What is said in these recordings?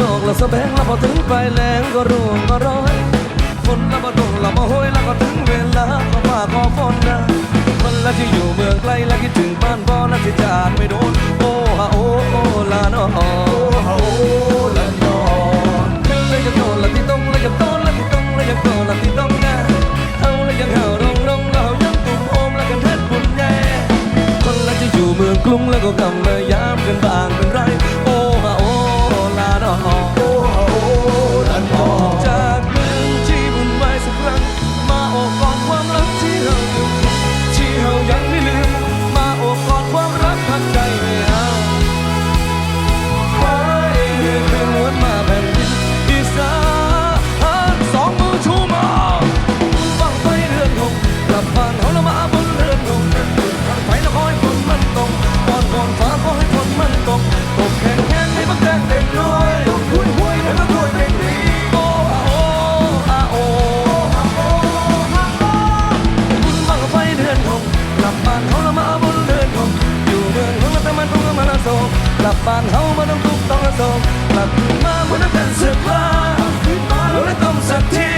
นกและสะแบงละพอถึงปลายแรงก็ร่วงก็ร้อยคนละมาดงละมาห้อยละก็ถึงเวลา กลับบ้านเขามาต้องทุกต้องละโศกลับคืนมาเหมือนน้ำกันสึกลาเราได้ต้องสักที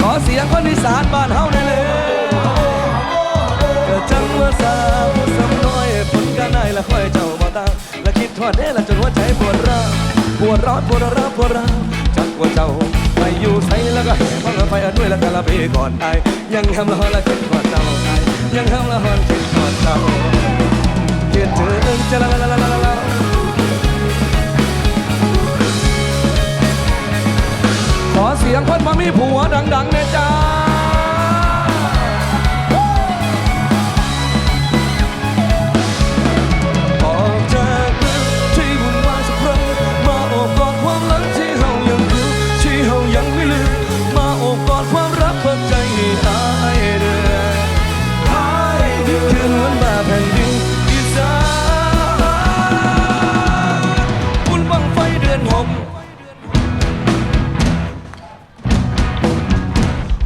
ขอเสียงคนอีสานบ้านเฮาได้เลยเกิดจังว่าสาวสำน้อยผลกันได้ละค่อยเจ้าบ่ตามและคิดทอดเด้ละจนหัวใจปวดร้าวปวดร้อนปวดร้าวปวดร้าวจักว่าเจ้าไปอยู่ไสแล้วก็แห่ฟังไปอด้วยแล้วแต่ละปีก่อนไอายยังทำละหอนละคิดทอดเจ้าไอายยังละหอนคิดทอดเจ้าคิดถึงจะละละละละละขอเสียงคนมามีผัวดังๆเนี่จ้า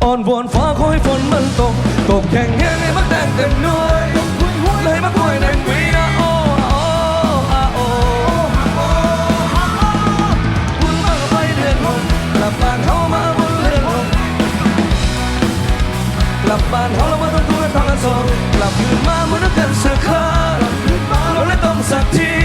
อ่อนวอนฟ้าขอให้ฝนมันตก ตกแข่งแห้งให้มันแดงเต็มหน่วยเลยมาคุยในวีนะโอ้โอ้อาโอ้บุญบังไฟเดือนหกกลับบ้านเขามาบนเรือนหกกลับบ้านเขาแล้วมาต้องทุกข์ทรมานกลับคืนมาเหมือนกันสักครั้งเราเลยต้องสักที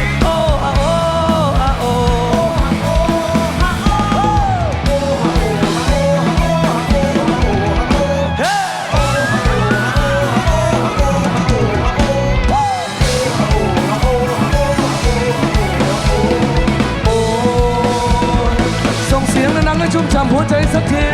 ังๆให้ชุ่มฉ่ำหัวใจสักที